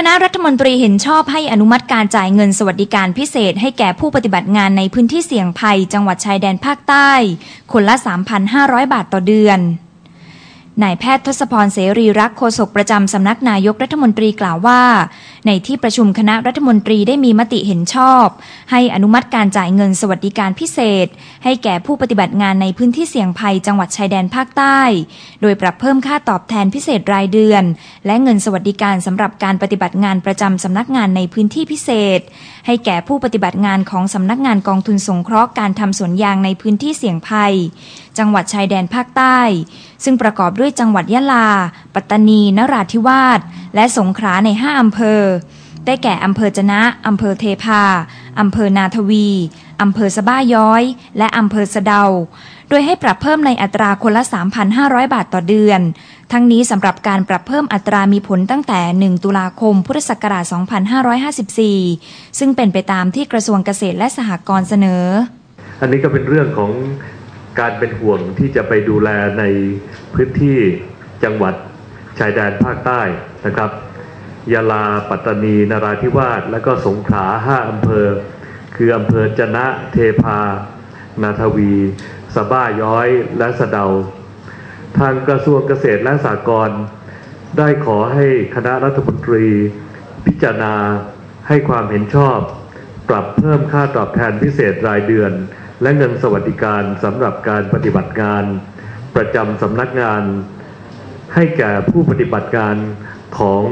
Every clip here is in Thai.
คณะรัฐมนตรีเห็นชอบให้อนุมัติการจ่ายเงินสวัสดิการพิเศษ ให้แก่ผู้ปฏิบัติงานในพื้นที่เสี่ยงภัย จังหวัดชายแดนภาคใต้ คนละ 3,500 บาทต่อเดือน นายแพทย์ทศพรเสรีรักโฆษกประจำสำนักนายกรัฐมนตรีกล่าวว่า ในที่ประชุมคณะรัฐมนตรีได้มีมติเห็นชอบ ให้อนุมัติการจ่ายเงินสวัสดิการพิเศษ ให้แก่ผู้ปฏิบัติงานในพื้นที่เสี่ยงภัยจังหวัดชายแดนภาคใต้ โดยปรับเพิ่มค่าตอบแทนพิเศษรายเดือน และเงินสวัสดิการสำหรับการปฏิบัติงานประจำสำนักงานในพื้นที่พิเศษ ให้แก่ผู้ปฏิบัติงานของสำนักงานกองทุนสงเคราะห์การทำสวนยางในพื้นที่เสี่ยงภัย จังหวัดชายแดนภาคใต้ ซึ่งประกอบด้วยจังหวัดยะลา ปัตตานี นราธิวาส และสงขลาใน 5 อำเภอ ได้แก่อำเภอจะนะ อำเภอเทพา อำเภอนาทวี อำเภอสะบ้าย้อย และอำเภอสะเดา โดยให้ปรับเพิ่มในอัตราคนละ 3,500 บาทต่อเดือน ทั้งนี้สำหรับการปรับเพิ่มอัตรามีผลตั้งแต่ 1 ตุลาคม พุทธศักราช 2554 ซึ่งเป็นไปตามที่กระทรวงเกษตรและสหกรณ์เสนอ อันนี้ก็เป็นเรื่องของ การเป็นห่วงที่จะไปดูแลในพื้นที่จังหวัดชายแดนภาคใต้นะครับยาลาปัตตานีนราธิวาสและก็สงขลาห้าอำเภอ คืออำเภอจนะเทพา นาทวี สบ้าย้อยและสะเดา ทางกระทรวงเกษตรและสหกรณ์ได้ขอให้คณะรัฐมนตรี พิจารณาให้ความเห็นชอบ ปรับเพิ่มค่าตอบแทนพิเศษรายเดือน และเงินสวัสดิการสำหรับการปฏิบัติงาน ประจำสำนักงาน ให้แก่ผู้ปฏิบัติงานของ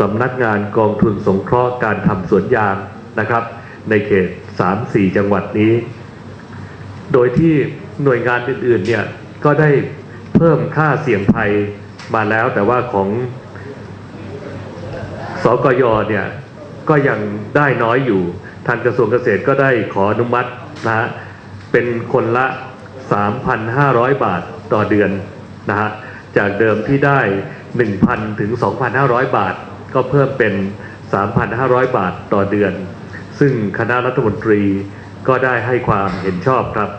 สำนักงานกองทุนสงเคราะห์การทำสวนยางนะครับ ในเขต 3-4 จังหวัดนี้ โดยที่หน่วยงานอื่นๆเนี่ยก็ได้เพิ่มค่าเสี่ยงภัยมาแล้ว แต่ว่าของสกยเนี่ยก็ยังได้น้อยอยู่ ทางกระทรวงเกษตรก็ได้ขออนุมัตินะฮะ เป็นคนละ 3,500 บาทต่อเดือนนะฮะจากเดิมที่ได้ 1,000 ถึง 2,500 บาท ก็เพิ่มเป็น 3,500 บาทต่อเดือน ซึ่งคณะรัฐมนตรีก็ได้ให้ความเห็นชอบครับ